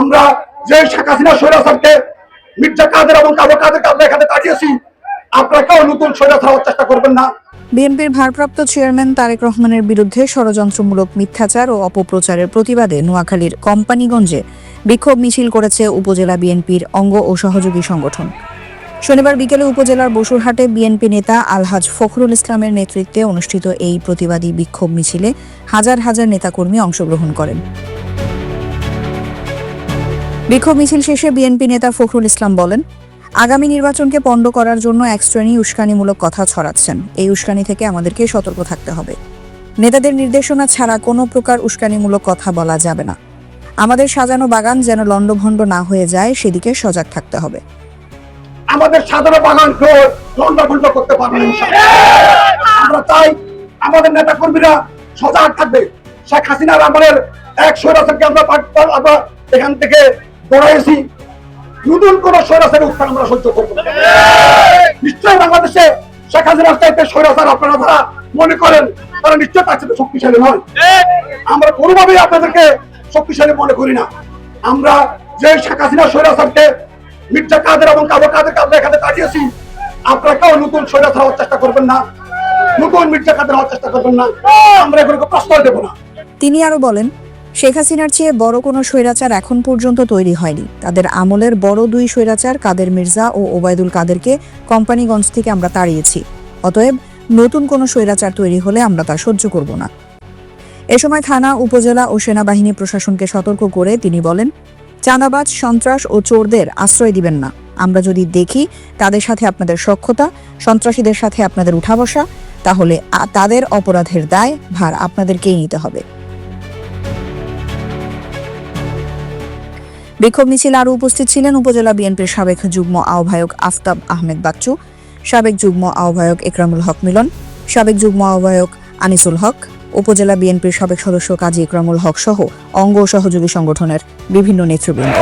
আমরা যে শেখ হাসিনা স্বৈরাচারকে মির্জা কাদের এবং কাবু কাদেরকে আমরা এখানে দাঁড়িয়েছি আপনারা কেউ নতুন স্বৈরাচার হওয়ার চেষ্টা করবেন না। বিএনপির ভারপ্রাপ্ত চেয়ারম্যান তারেক রহমানের বিরুদ্ধে ষড়যন্ত্রমূলক মিথ্যাচার ও অপপ্রচারের প্রতিবাদে নোয়াখালীর কোম্পানিগঞ্জে বিক্ষোভ মিছিল করেছে উপজেলা বিএনপির অঙ্গ ও সহযোগী সংগঠন। শনিবার বিকেলে উপজেলার বসুরহাটে বিএনপি নেতা আলহাজ ফখরুল ইসলামের নেতৃত্বে অনুষ্ঠিত এই প্রতিবাদী বিক্ষোভ মিছিলে হাজার হাজার নেতাকর্মী অংশগ্রহণ করেন। বিক্ষোভ মিছিল শেষে বিএনপি নেতা ফখরুল ইসলাম বলেন, আগামী নির্বাচনকে পণ্ড করার জন্য এক শ্রেণি উস্কানিমূলক কথা ছড়াচ্ছেন। এই উস্কানি থেকে আমাদেরকে সতর্ক থাকতে হবে। নেতাদের নির্দেশনা ছাড়া কোনো প্রকার উস্কানিমূলক কথা বলা যাবে না। আমাদের সাজানো বাগান যেন লণ্ডভণ্ড না হয়ে যায়, সেদিকে সজাগ থাকতে হবে। আমাদের সাধারণ বাগান কেউ লন্ডভন্ড করতে পারবে। আমরা চাই আমাদের নেতা কর্মীরা সজাগ থাকবে। শেখ হাসিনার আমাদের এক স্বৈরাচারকে আমরা আমরা এখান থেকে দৌড়াইছি নতুন কোন স্বৈরাচারের উত্থান আমরা সহ্য করব নিশ্চয় বাংলাদেশে শেখ হাসিনার চাইতে স্বৈরাচার আপনারা যারা মনে করেন, তারা নিশ্চয় তার সাথে শক্তিশালী নয়। আমরা কোনোভাবেই আপনাদেরকে শক্তিশালী মনে করি না। আমরা যে শেখ হাসিনা স্বৈরাচারকে মির্জা কাদের এবং কাবু কাদেরকে আমরা এখানে দাঁড়িয়েছি আপনারা কেউ নতুন স্বৈরাচার হওয়ার চেষ্টা করবেন না। নতুন মির্জা কাদের হওয়ার চেষ্টা করবেন না। আমরা এগুলোকে প্রশ্রয় দেবো না। তিনি আরও বলেন শেখ হাসিনার চেয়ে বড় কোনো স্বৈরাচার এখন পর্যন্ত তৈরি হয়নি। তাদের আমলের বড় দুই স্বৈরাচার কাদের মির্জা ও ওবায়দুল কাদেরকে কোম্পানিগঞ্জ থেকে আমরা তাড়িয়েছি। অতএব নতুন কোনো স্বৈরাচার তৈরি হলে আমরা তা সহ্য করব না। এ সময় থানা, উপজেলা ও সেনাবাহিনী প্রশাসনকে সতর্ক করে তিনি বলেন, চাঁদাবাজ, সন্ত্রাস ও চোরদের আশ্রয় দিবেন না। আমরা যদি দেখি তাদের সাথে আপনাদের সক্ষতা, সন্ত্রাসীদের সাথে আপনাদের উঠা বসা তাহলে তাদের অপরাধের দায়, ভার আপনাদেরকেই নিতে হবে। বিক্ষোভ মিছিল আরও উপস্থিত ছিলেন উপজেলা বিএনপির সাবেক যুগ্ম আহ্বায়ক আফতাব আহমেদ বাচ্চু, সাবেক যুগ্ম আহ্বায়ক একরামুল হক মিলন, সাবেক যুগ্ম আহ্বায়ক আনিসুল হক, উপজেলা বিএনপির সাবেক সদস্য কাজী ইকরামুল হক সহ অঙ্গ সহযোগী সংগঠনের বিভিন্ন নেতৃবৃন্দ।